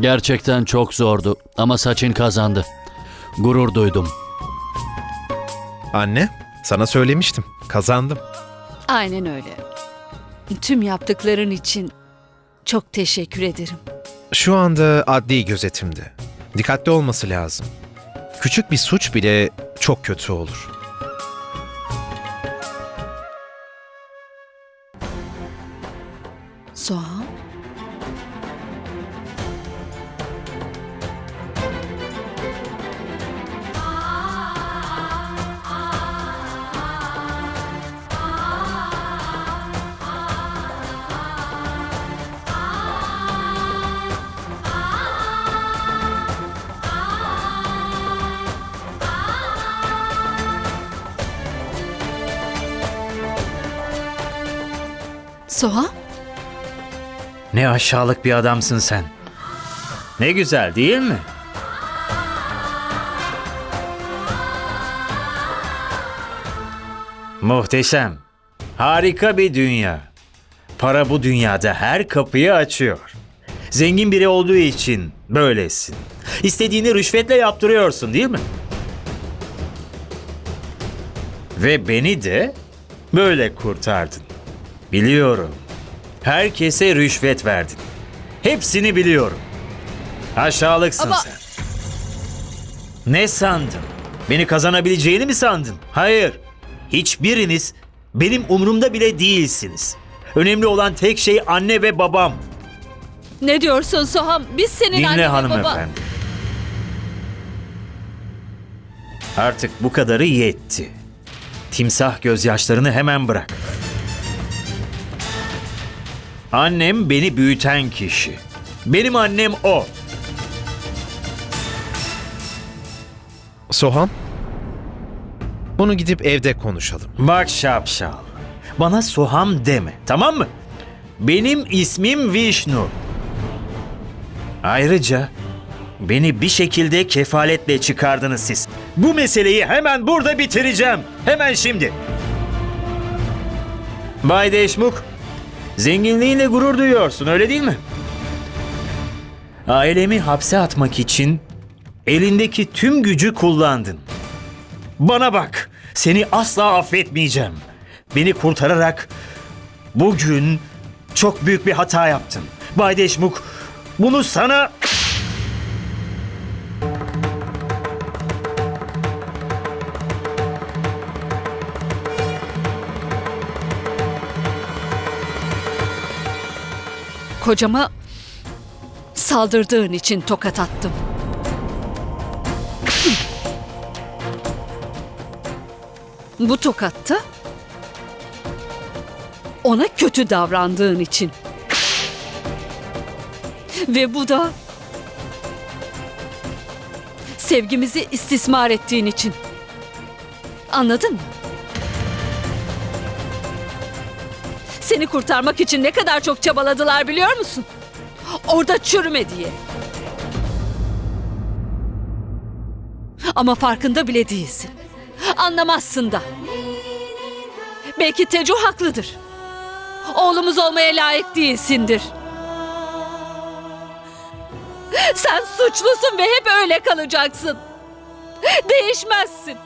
Gerçekten çok zordu ama Saçin kazandı. Gurur duydum. Anne, sana söylemiştim. Kazandım. Aynen öyle. Tüm yaptıkların için çok teşekkür ederim. Şu anda adli gözetimde. Dikkatli olması lazım. Küçük bir suç bile çok kötü olur. Soğan? Ne aşağılık bir adamsın sen. Ne güzel değil mi? Muhteşem. Harika bir dünya. Para bu dünyada her kapıyı açıyor. Zengin biri olduğu için böylesin. İstediğini rüşvetle yaptırıyorsun değil mi? Ve beni de böyle kurtardın. Biliyorum. Herkese rüşvet verdin. Hepsini biliyorum. Aşağılıksın Ama- sen. Ne sandın? Beni kazanabileceğini mi sandın? Hayır. Hiçbiriniz benim umurumda bile değilsiniz. Önemli olan tek şey anne ve babam. Ne diyorsun Soham? Biz senin anne Dinle ve baba... hanımefendi. Artık bu kadarı yetti. Timsah gözyaşlarını hemen bırak. Annem beni büyüten kişi. Benim annem o. Soham, bunu gidip evde konuşalım. Bak şapşal. Bana Soham deme, tamam mı? Benim ismim Vishnu. Ayrıca beni bir şekilde kefaletle çıkardınız siz. Bu meseleyi hemen burada bitireceğim. Hemen şimdi. Bay Deşmuk, zenginliğinle gurur duyuyorsun öyle değil mi? Ailemi hapse atmak için elindeki tüm gücü kullandın. Bana bak, seni asla affetmeyeceğim. Beni kurtararak bugün çok büyük bir hata yaptın. Bay Deşmuk, bunu sana... Kocama saldırdığın için tokat attım. Bu tokatta ona kötü davrandığın için. Ve bu da sevgimizi istismar ettiğin için. Anladın mı? Seni kurtarmak için ne kadar çok çabaladılar biliyor musun? Orada çürüme diye. Ama farkında bile değilsin. Anlamazsın da. Belki Tecu haklıdır. Oğlumuz olmaya layık değilsindir. Sen suçlusun ve hep öyle kalacaksın. Değişmezsin.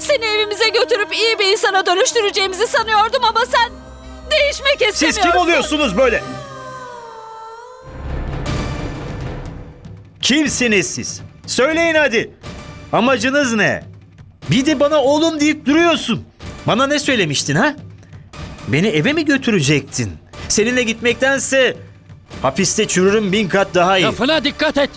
Seni evimize götürüp iyi bir insana dönüştüreceğimizi sanıyordum ama sen değişmek istemiyorsun. Siz kim oluyorsunuz böyle? Kimsiniz siz? Söyleyin hadi. Amacınız ne? Bir de bana oğlum deyip duruyorsun. Bana ne söylemiştin ha? Beni eve mi götürecektin? Seninle gitmektense hapiste çürürüm bin kat daha iyi. Lafına dikkat et.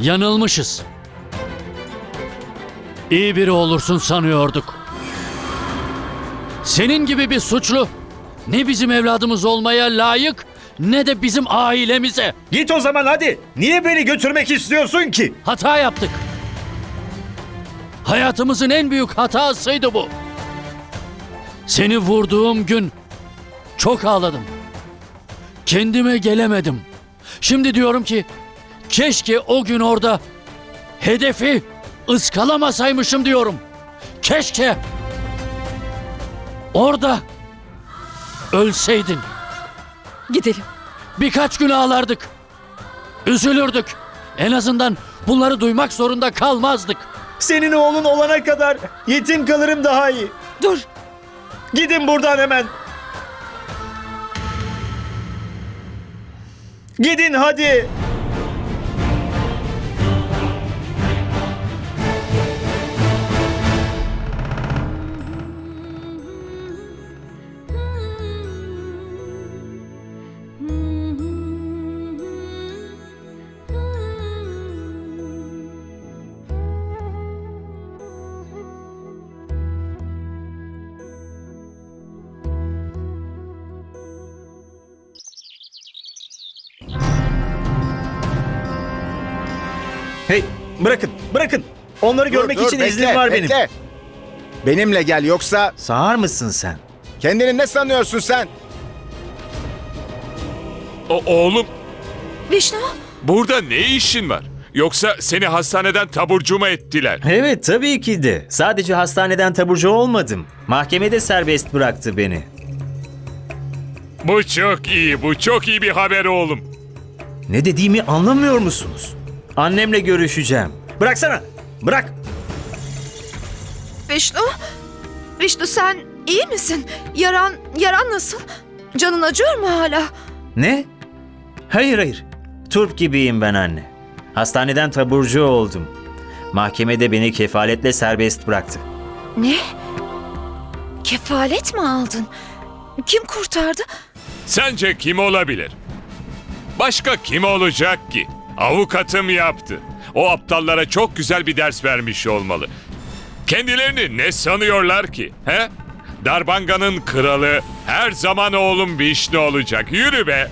Yanılmışız. İyi biri olursun sanıyorduk. Senin gibi bir suçlu ne bizim evladımız olmaya layık ne de bizim ailemize. Git o zaman hadi. Niye beni götürmek istiyorsun ki? Hata yaptık. Hayatımızın en büyük hatasıydı bu. Seni vurduğum gün çok ağladım. Kendime gelemedim. Şimdi diyorum ki keşke o gün orada hedefi ıskalamasaymışım diyorum. Keşke orada Ölseydin Gidelim. birkaç gün ağlardık. Üzülürdük. En azından bunları duymak zorunda kalmazdık. Senin oğlun olana kadar yetim kalırım daha iyi. Dur. Gidin buradan hemen. Gidin hadi. Hey bırakın bırakın. Onları görmek Dur, dur, için bekle, iznim var benim. bekle. Benimle gel yoksa Sağır mısın sen? kendini ne sanıyorsun sen? O oğlum Vişnu. burada ne işin var? Yoksa seni hastaneden taburcu mu ettiler? Evet tabii ki de. Sadece hastaneden taburcu olmadım. Mahkemede serbest bıraktı beni. Bu çok iyi, bu çok iyi bir haber oğlum. Ne dediğimi anlamıyor musunuz? Annemle görüşeceğim. Bıraksana. Bırak. Vişnu? Vişnu sen iyi misin? Yaran, yaran nasıl? Canın acıyor mu hala? Ne? Hayır hayır. Turp gibiyim ben anne. Hastaneden taburcu oldum. Mahkemede beni kefaletle serbest bıraktı. Ne? Kefalet mi aldın? Kim kurtardı? Sence kim olabilir? Başka kim olacak ki? Avukatım yaptı. O aptallara çok güzel bir ders vermiş olmalı. Kendilerini ne sanıyorlar ki? He? Darbanga'nın kralı her zaman oğlum Vişnu olacak. Yürü be.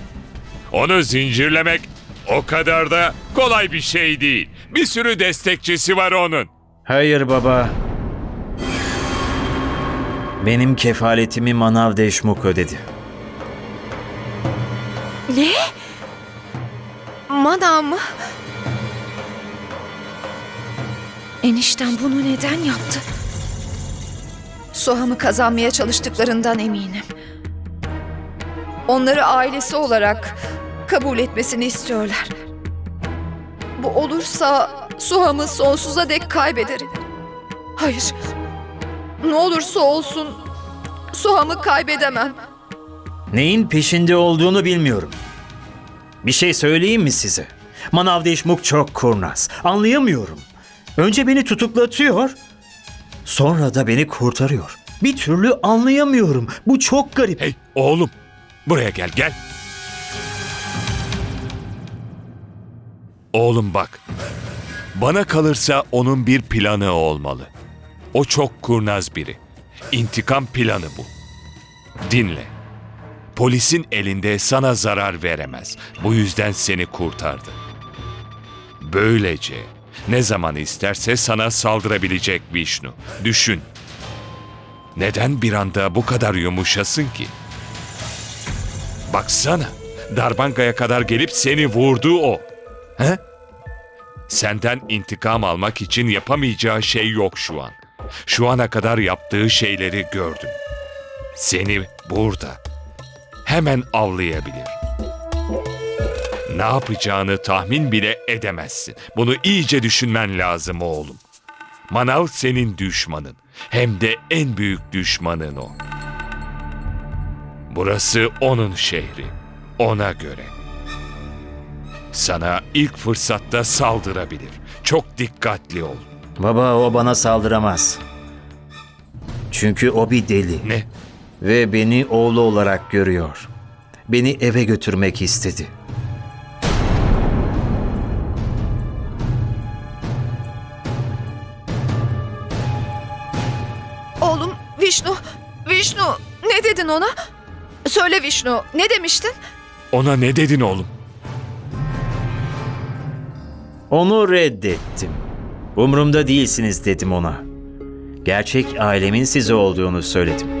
Onu zincirlemek o kadar da kolay bir şey değil. Bir sürü destekçisi var onun. Hayır baba. Benim kefaletimi Manav Deşmuk ödedi. Ne? Manav mı? Enişten bunu neden yaptı? Soham'ı kazanmaya çalıştıklarından eminim. Onları ailesi olarak kabul etmesini istiyorlar. Bu olursa Suham'ı sonsuza dek kaybederim. Hayır. Ne olursa olsun Suham'ı kaybedemem. Neyin peşinde olduğunu bilmiyorum. Bir şey söyleyeyim mi size? Manav Deşmuk çok kurnaz. Anlayamıyorum. Önce beni tutuklatıyor, sonra da beni kurtarıyor. Bir türlü anlayamıyorum. Bu çok garip. Hey oğlum buraya gel gel. Oğlum bak. Bana kalırsa onun bir planı olmalı. O çok kurnaz biri. İntikam planı bu. Dinle. Polisin elinde sana zarar veremez. Bu yüzden seni kurtardı. Böylece ne zaman isterse sana saldırabilecek Vishnu. Düşün. Neden bir anda bu kadar yumuşasın ki? Baksana, Darbanga'ya kadar gelip seni vurdu o. He? Senden intikam almak için yapamayacağı şey yok şu an. Şu ana kadar yaptığı şeyleri gördüm. Seni burada hemen avlayabilir. Ne yapacağını tahmin bile edemezsin. Bunu iyice düşünmen lazım oğlum. Manav senin düşmanın. Hem de en büyük düşmanın o. Burası onun şehri. Ona göre. Sana ilk fırsatta saldırabilir. Çok dikkatli ol. Baba o bana saldıramaz. Çünkü o bir deli Ne? Ve beni oğlu olarak görüyor. Beni eve götürmek istedi. Oğlum Vişnu, Vişnu ne dedin ona? Söyle Vişnu, ne demiştin? Ona ne dedin oğlum? Onu reddettim. Umrumda değilsiniz dedim ona. Gerçek ailemin size olduğunu söyledim.